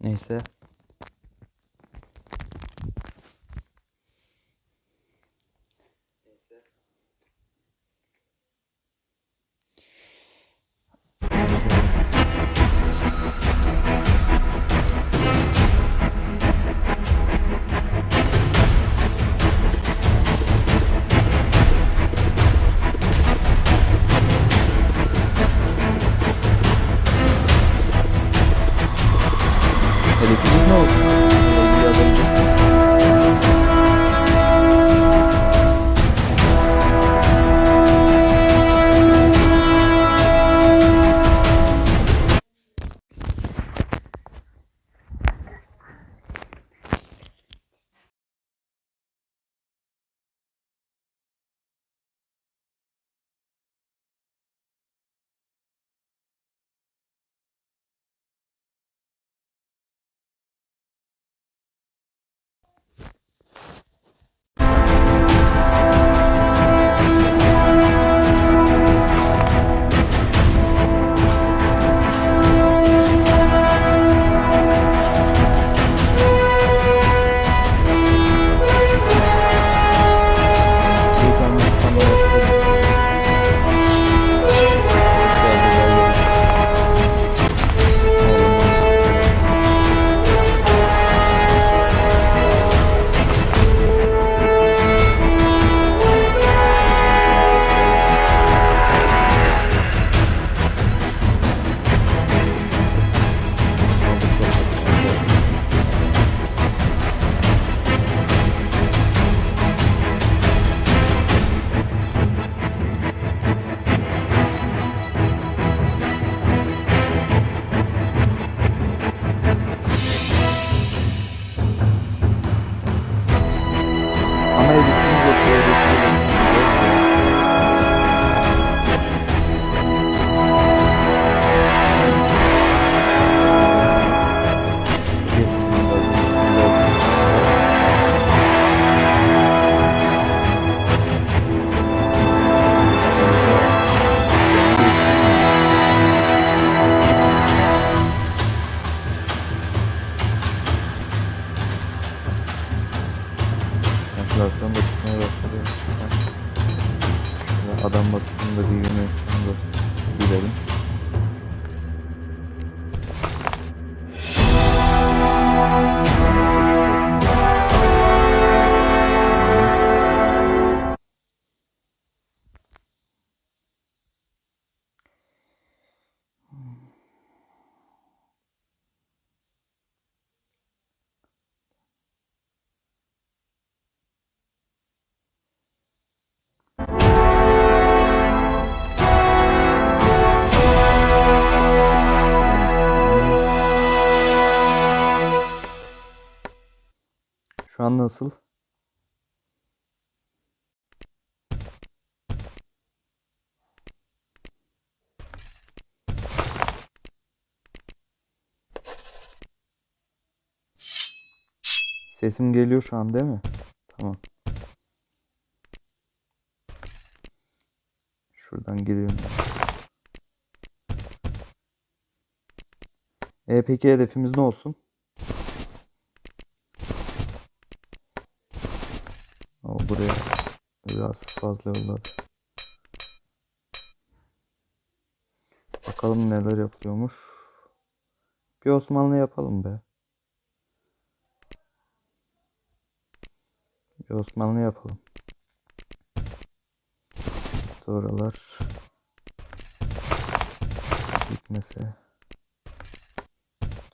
Neyse. An nasıl? Sesim geliyor şu an değil mi? Tamam. Şuradan gidelim. E peki hedefimiz ne olsun? O buraya biraz fazla yolladı. Bakalım neler yapılıyormuş. Bir Osmanlı yapalım be. Bir Osmanlı yapalım. Oralar gitmese.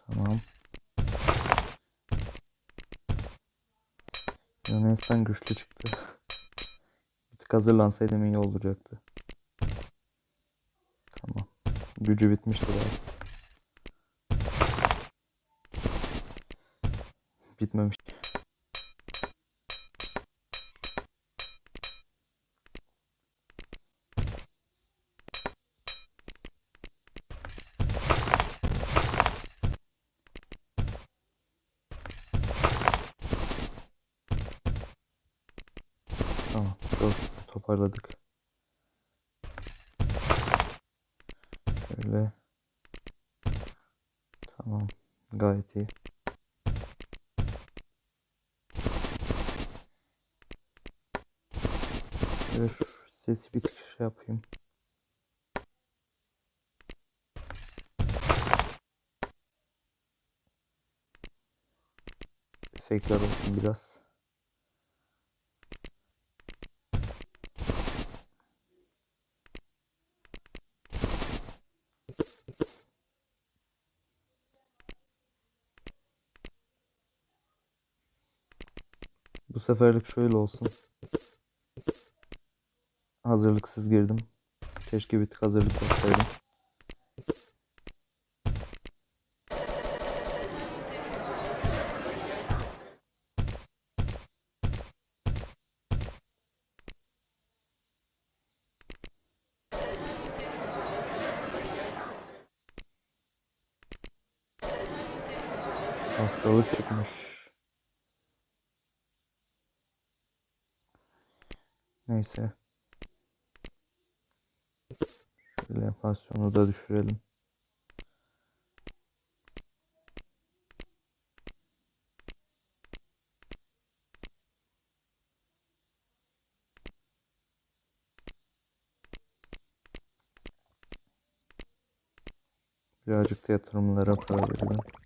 Tamam. Yunanistan güçlü çıktı. Bir tık hazırlansaydım iyi olacaktı. Tamam. Gücü bitmiştir abi. Toparladık. Şöyle. Tamam. Gayet iyi. Şöyle şu sesi bir şey yapayım. Efektler olsun biraz. Seferlik şöyle olsun. Hazırlıksız girdim. Keşke bir tık hazırlık yapsaydım. Hastalık çıkmış. Neyse. Şöyle enflasyonu da düşürelim. Birazcık da yatırımlara para verelim.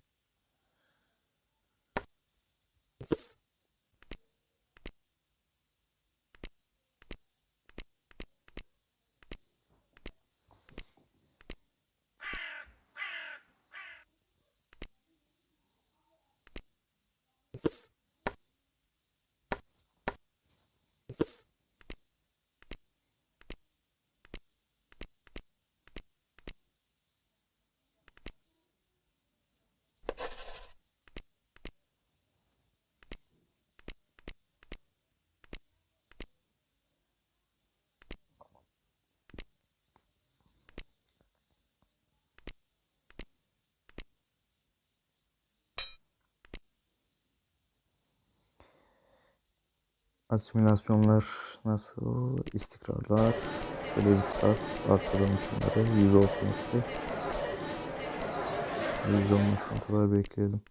Asimilasyonlar nasıl? İstikrarlar. Böyle bir az. Arttıralım şunları. 100 olsun hepsi. 100 olmasına kadar bekleyelim.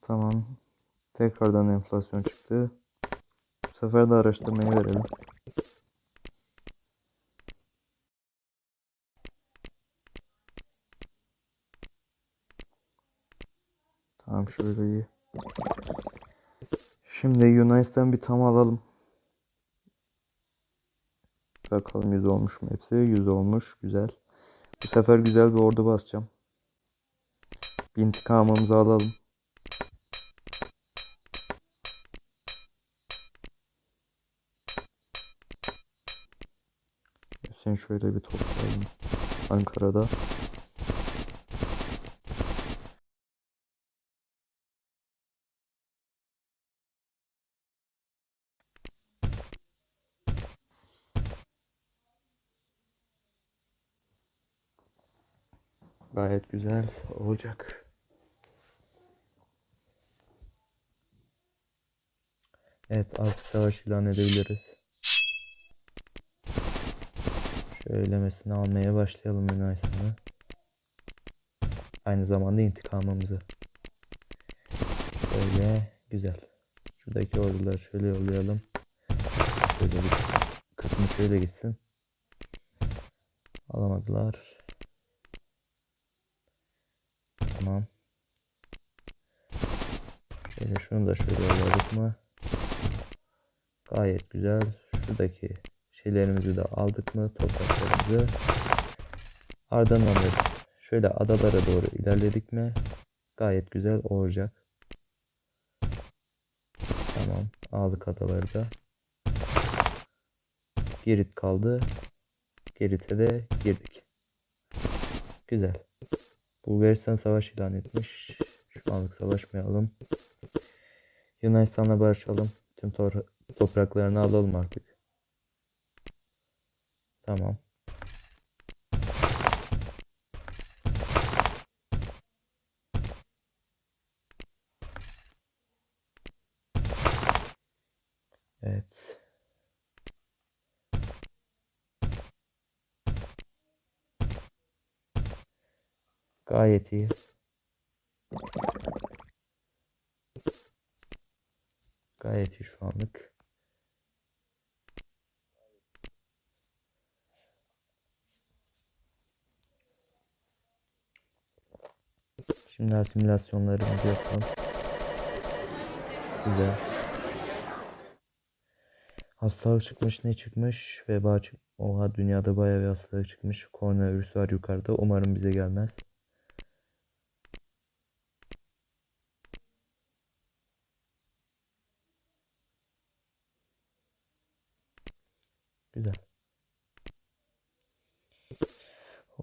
Tamam. Tekrardan enflasyon çıktı. Bu sefer de araştırmayı verelim. Tamam şöyle iyi. Şimdi Yunanistan bir tam alalım. Bakalım 100 olmuş mu hepsi? 100 olmuş. Güzel. Bu sefer güzel bir ordu basacağım. Bir intikamımızı alalım. Sen şöyle bir toplayalım. Ankara'da. Gayet güzel olacak. Evet artık savaş ilan edebiliriz. Şöylemesini almaya başlayalım Yunanistan'ı. Aynı zamanda intikamımızı. Şöyle güzel. Şuradaki orduları şöyle yollayalım. Şöyle bir kısmı şöyle gitsin. Alamadılar. Tamam. Şöyle şunu da şöyle yolladık mı? Gayet güzel. Şuradaki şeylerimizi de aldık mı? Topraklarımızı. Ardından da şöyle adalara doğru ilerledik mi? Gayet güzel olacak. Tamam. Aldık adaları da. Girit kaldı. Girit'e de girdik. Güzel. Bulgaristan savaş ilan etmiş. Şu anlık savaşmayalım. Yunanistan'la barışalım. Tüm topraklarını alalım artık. Tamam. Evet. Gayet iyi. Gayet iyi şu anlık. Şimdi simülasyonlarımızı yapalım. Güzel. Hastalık çıkmış ne çıkmış? Veba çık. Oha dünyada bayağı bir hastalık çıkmış. Koronavirüs var yukarıda. Umarım bize gelmez. Güzel.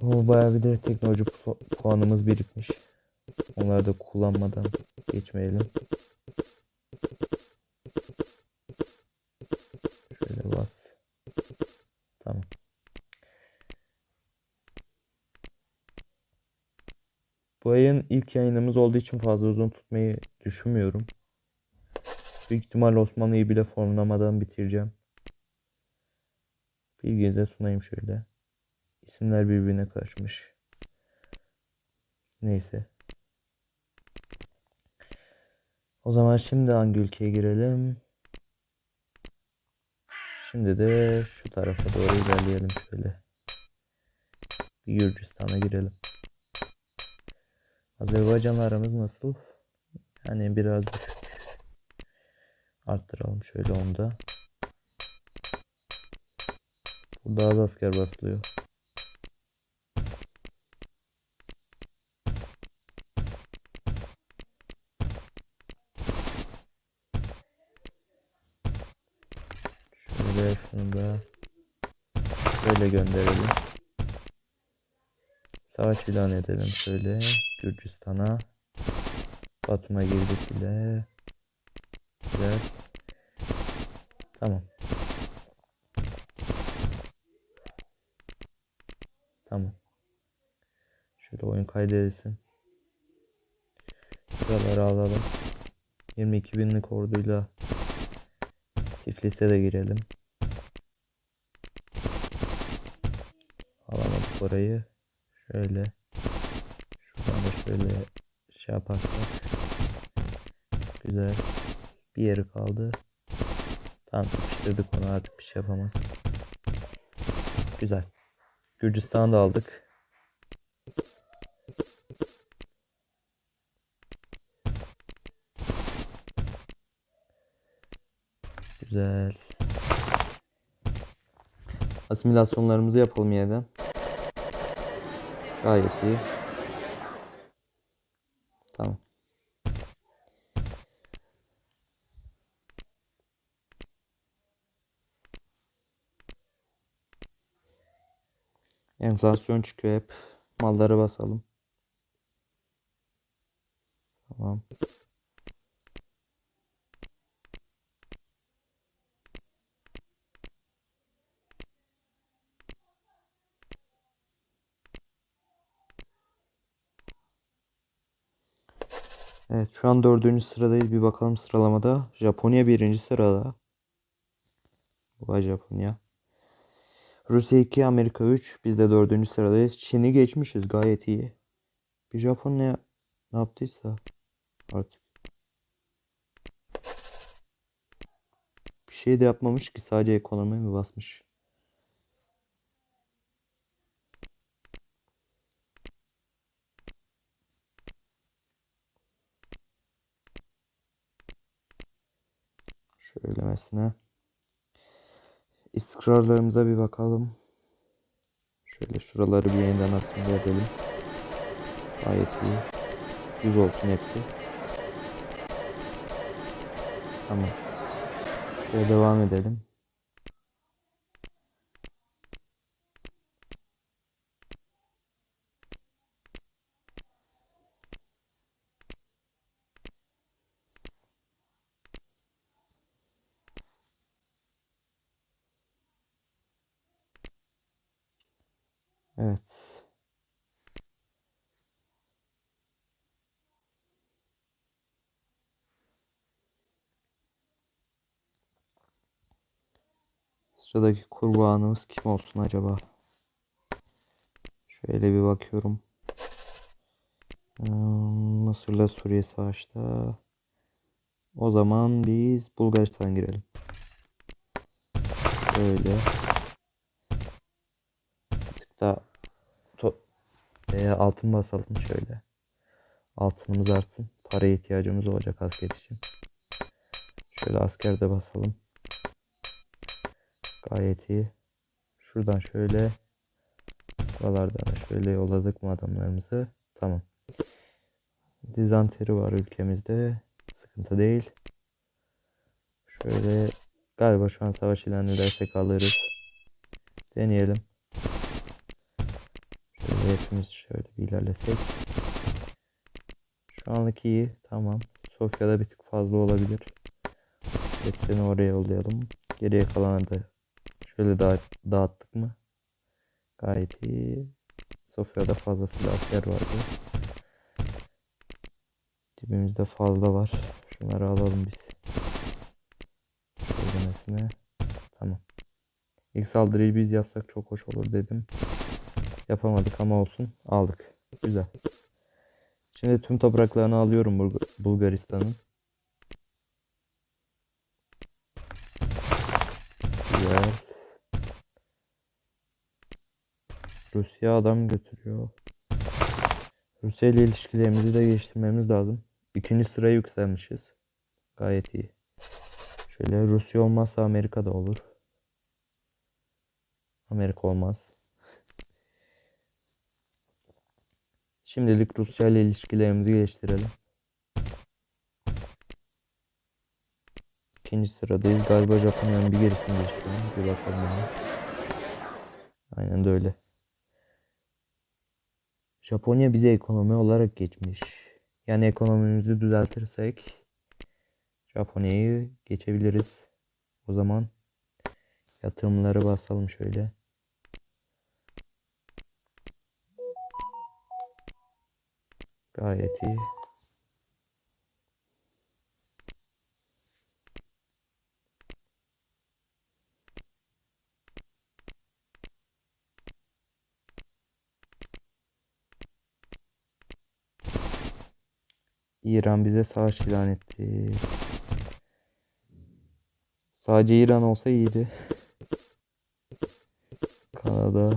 O bayağı bir de teknoloji pu- puanımız birikmiş. Onları da kullanmadan geçmeyelim. Şöyle bas. Tamam. Bu ayın ilk yayınımız olduğu için fazla uzun tutmayı düşünmüyorum. Büyük ihtimal Osmanlı'yı bile formlamadan bitireceğim. Bilginize sunayım şöyle. İsimler birbirine karışmış. Neyse. O zaman şimdi hangi ülkeye girelim? Şimdi de şu tarafa doğru ilerleyelim şöyle. Gürcistan'a girelim. Azerbaycan'la aramız nasıl? Yani biraz düşük. Arttıralım şöyle onu da. Burada az asker basılıyor. Şöyle şunu da böyle gönderelim. Savaş ilan edelim şöyle Gürcistan'a. Batum'a girdik bile. Güzel. Tamam. Tamam. Şöyle oyun kaydedilsin. Şuraları alalım. 22 binlik orduyla Tiflis'e de girelim. Orayı. Şöyle. Şuradan da şöyle şey yaparsak. Güzel. Bir yeri kaldı. Tamam sıkıştırdık onu artık bir şey yapamaz. Güzel. Gürcistan'ı da aldık. Güzel. Asimilasyonlarımızı yapalım yeniden. Gayet iyi. Tamam. Enflasyon çıkıyor hep. Malları basalım. Tamam. Evet şu an dördüncü sıradayız. Bir bakalım sıralamada. Japonya birinci sırada. Vay Japonya. Rusya 2, Amerika 3. Biz de dördüncü sıradayız. Çin'i geçmişiz gayet iyi. Bir Japonya ne yaptıysa artık. Bir şey de yapmamış ki sadece ekonomiye mi basmış? Şöylemesine. İstikrarlarımıza bir bakalım. Şöyle şuraları bir yeniden asimile edelim. Gayet iyi. 100 olsun hepsi. Tamam. Şöyle devam edelim. Evet. Sıradaki kurbanımız kim olsun acaba? Şöyle bir bakıyorum. Hmm, Mısır'la Suriye savaşta. O zaman biz Bulgaristan girelim. Böyle. Tık to- e, altın basalım şöyle. Altınımız artsın. Paraya ihtiyacımız olacak asker için. Şöyle asker de basalım. Gayet iyi. Şuradan şöyle buralardan da şöyle yolladık mı adamlarımızı? Tamam. Dizanteri var ülkemizde. Sıkıntı değil. Şöyle galiba şu an savaş ilan edersek alırız. Deneyelim. Şöyle hepimiz şöyle bir ilerlesek. Şu anlık iyi. Tamam. Sofya'da bir tık fazla olabilir. Hepsini oraya yollayalım. Geriye kalanı da şöyle dağıt, dağıttık mı? Gayet iyi. Sofya'da fazlasıyla asker vardı. Dibimizde fazla var. Şunları alalım biz. Söylemesine. Tamam. İlk saldırıyı biz yapsak çok hoş olur dedim. Yapamadık ama olsun. Aldık. Güzel. Şimdi tüm topraklarını alıyorum Bulg- Bulgaristan'ın. Güzel. Rusya adam götürüyor. Rusya ile ilişkilerimizi de geliştirmemiz lazım. İkinci sıraya yükselmişiz. Gayet iyi. Şöyle Rusya olmazsa Amerika da olur. Amerika olmaz. Şimdilik Rusya ile ilişkilerimizi geliştirelim. İkinci sıradayız. Galiba Japonya'nın bir gerisindeyiz şu an. Bir bakalım hemen. Aynen de öyle. Japonya bize ekonomi olarak geçmiş. Yani ekonomimizi düzeltirsek Japonya'yı geçebiliriz. O zaman yatırımları basalım şöyle. Gayet iyi. İran bize savaş ilan etti. Sadece İran olsa iyiydi. Kanada,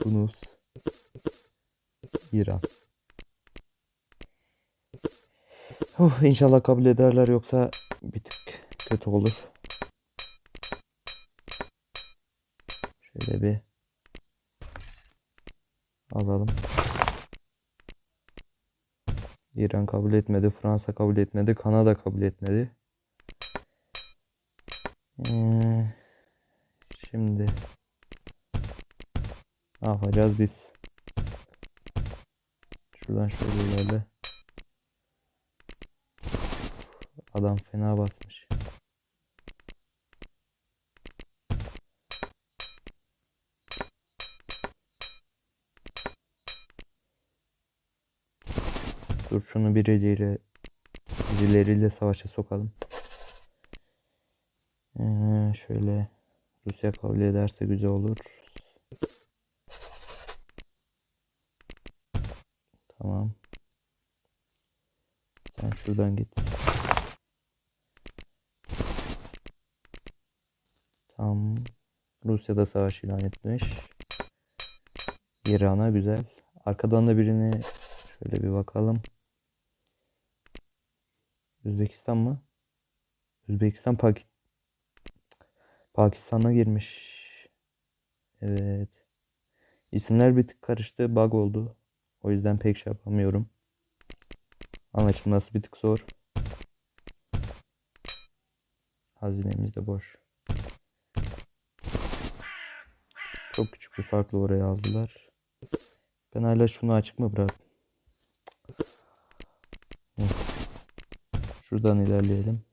Tunus, İran. Huh, inşallah kabul ederler yoksa bir tık kötü olur. Şöyle bir alalım. İran kabul etmedi, Fransa kabul etmedi, Kanada kabul etmedi. Ee, şimdi ne yapacağız biz? Şuradan şöyle ilerle. Adam fena basmış. Dur şunu birileriyle birileriyle savaşa sokalım. Ee, şöyle Rusya kabul ederse güzel olur. Tamam. Sen şuradan git. Tamam. Rusya'da savaş ilan etmiş. İran'a güzel. Arkadan da birini şöyle bir bakalım. Özbekistan mı? Özbekistan Pak Pakistan'a girmiş. Evet. İsimler bir tık karıştı. Bug oldu. O yüzden pek şey yapamıyorum. Anlaşılması bir tık zor. Hazinemiz de boş. Çok küçük bir farklı oraya aldılar. Ben hala şunu açık mı bıraktım? Neyse. Şuradan ilerleyelim.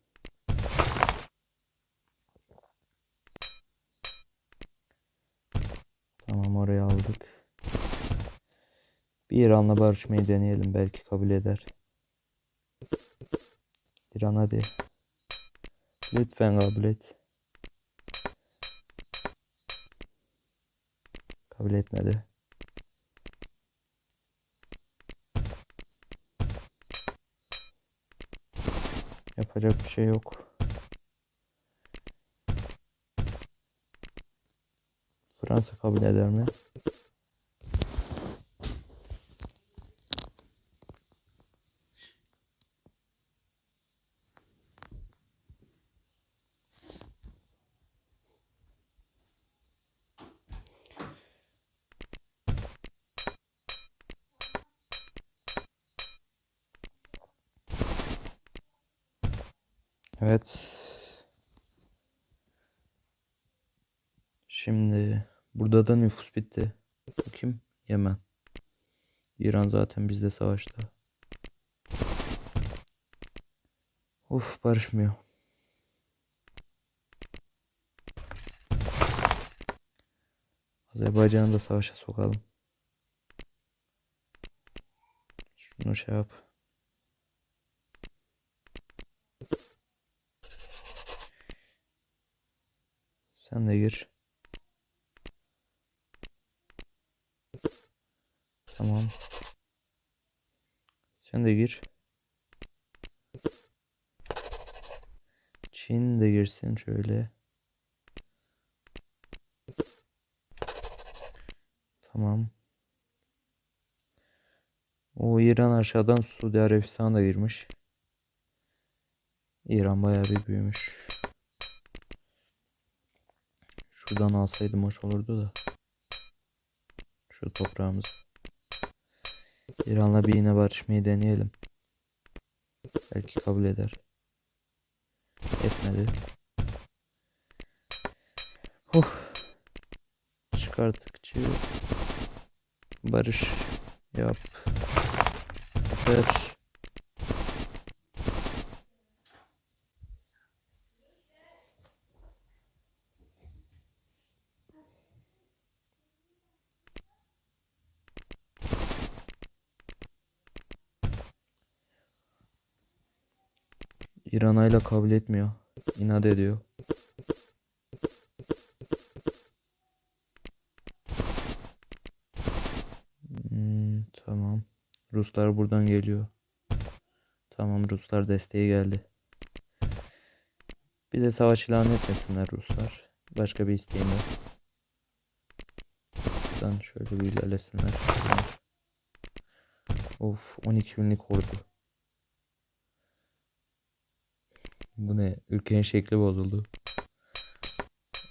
Tamam oraya aldık. Bir İran'la barışmayı deneyelim. Belki kabul eder. İran hadi. Lütfen kabul et. Kabul etmedi. Yapacak bir şey yok. Fransa kabul eder mi? Evet. Şimdi burada da nüfus bitti. Bakayım Yemen. İran zaten bizde savaşta. Of barışmıyor. Azerbaycan'ı da savaşa sokalım. Şunu şey yap. Sen de gir. Tamam. Sen de gir. Çin de girsin şöyle. Tamam. O İran aşağıdan Suudi Arabistan da girmiş. İran bayağı bir büyümüş. Şuradan alsaydım hoş olurdu da. Şu toprağımızı. İran'la bir yine barışmayı deneyelim. Belki kabul eder. Etmedi. Huh. Çıkarttıkça barış yap. Yeter. İran hala kabul etmiyor. İnat ediyor. Hmm, tamam. Ruslar buradan geliyor. Tamam Ruslar desteği geldi. Bize savaş ilan etmesinler Ruslar. Başka bir isteğim yok. Buradan şöyle bir ilerlesinler. Of 12 binlik ordu. Bu ne? Ülkenin şekli bozuldu.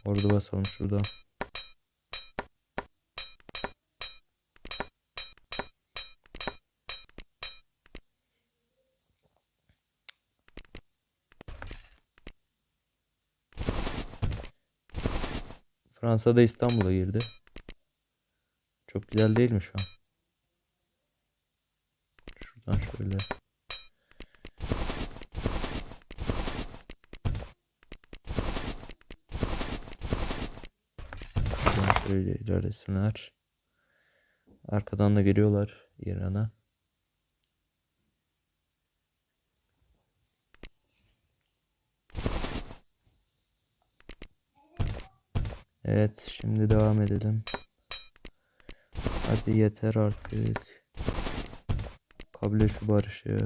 Ordu basalım şuradan. Fransa da İstanbul'a girdi. Çok güzel değil mi şu an? Şuradan şöyle. İlerlesinler. Arkadan da geliyorlar İran'a. Evet, şimdi devam edelim. Hadi yeter artık. Kabul et şu barışı.